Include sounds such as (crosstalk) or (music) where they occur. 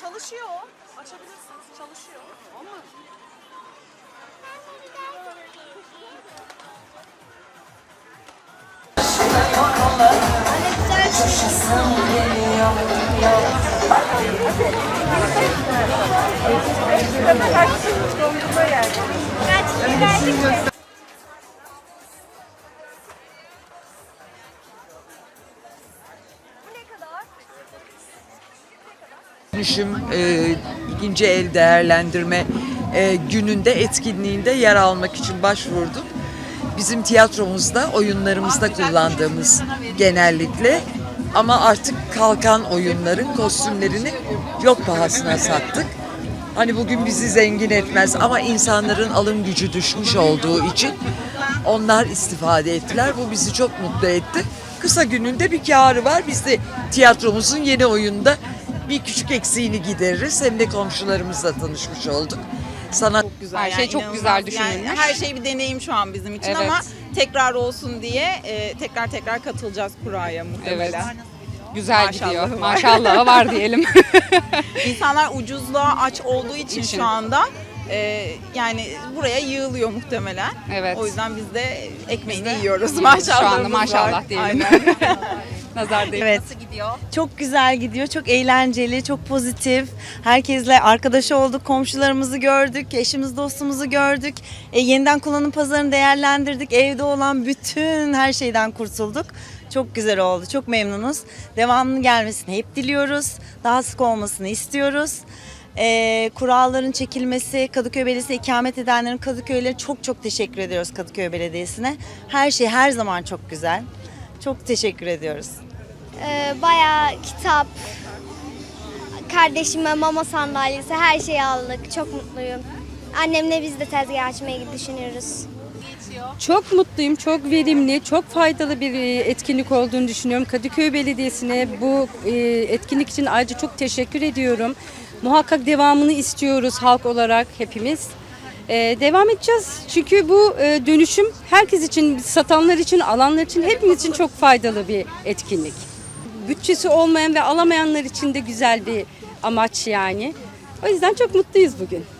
Çalışıyor. Açabilirsiniz. Çalışıyor. Ama dönüşüm e, ikinci el değerlendirme e, gününde etkinliğinde yer almak için başvurdum. Bizim tiyatromuzda, oyunlarımızda kullandığımız genellikle ama artık kalkan oyunların kostümlerini yok pahasına sattık. Hani bugün bizi zengin etmez ama insanların alım gücü düşmüş olduğu için onlar istifade ettiler. Bu bizi çok mutlu etti. Kısa gününde bir karı var. Biz de tiyatromuzun yeni oyunda bir küçük eksiğini gideririz. Hem de komşularımızla tanışmış olduk. Sanat güzel. Her şey çok inanılmaz. güzel Yani düşünülmüş. her şey bir deneyim şu an bizim için Evet. ama tekrar olsun diye e, tekrar tekrar katılacağız kuraya muhtemelen. Güzel Maşallah gidiyor. var. Maşallah var diyelim. (laughs) İnsanlar ucuzluğa aç olduğu için, İçin. şu anda e, yani buraya yığılıyor muhtemelen. Evet. O yüzden biz de ekmeğini yiyoruz maşallah. Şu anda maşallah diyelim. (laughs) Nazar değil. Evet. Çok güzel gidiyor, çok eğlenceli, çok pozitif. Herkesle arkadaş olduk, komşularımızı gördük, eşimiz dostumuzu gördük. E, yeniden kullanım pazarını değerlendirdik. Evde olan bütün her şeyden kurtulduk. Çok güzel oldu, çok memnunuz. Devamının gelmesini hep diliyoruz. Daha sık olmasını istiyoruz. E, kuralların çekilmesi, Kadıköy Belediyesi ikamet edenlerin Kadıköy'le çok çok teşekkür ediyoruz Kadıköy Belediyesi'ne. Her şey her zaman çok güzel. Çok teşekkür ediyoruz. Ee, bayağı kitap, kardeşime mama sandalyesi her şeyi aldık. Çok mutluyum. Annemle biz de tezgah açmayı düşünüyoruz. Çok mutluyum, çok verimli, çok faydalı bir e, etkinlik olduğunu düşünüyorum. Kadıköy Belediyesi'ne bu e, etkinlik için ayrıca çok teşekkür ediyorum. Muhakkak devamını istiyoruz halk olarak hepimiz. E, Devam edeceğiz çünkü bu e, dönüşüm herkes için, satanlar için, alanlar için, hepimiz için çok faydalı bir etkinlik. Bütçesi olmayan ve alamayanlar için de güzel bir amaç yani. O yüzden çok mutluyuz bugün.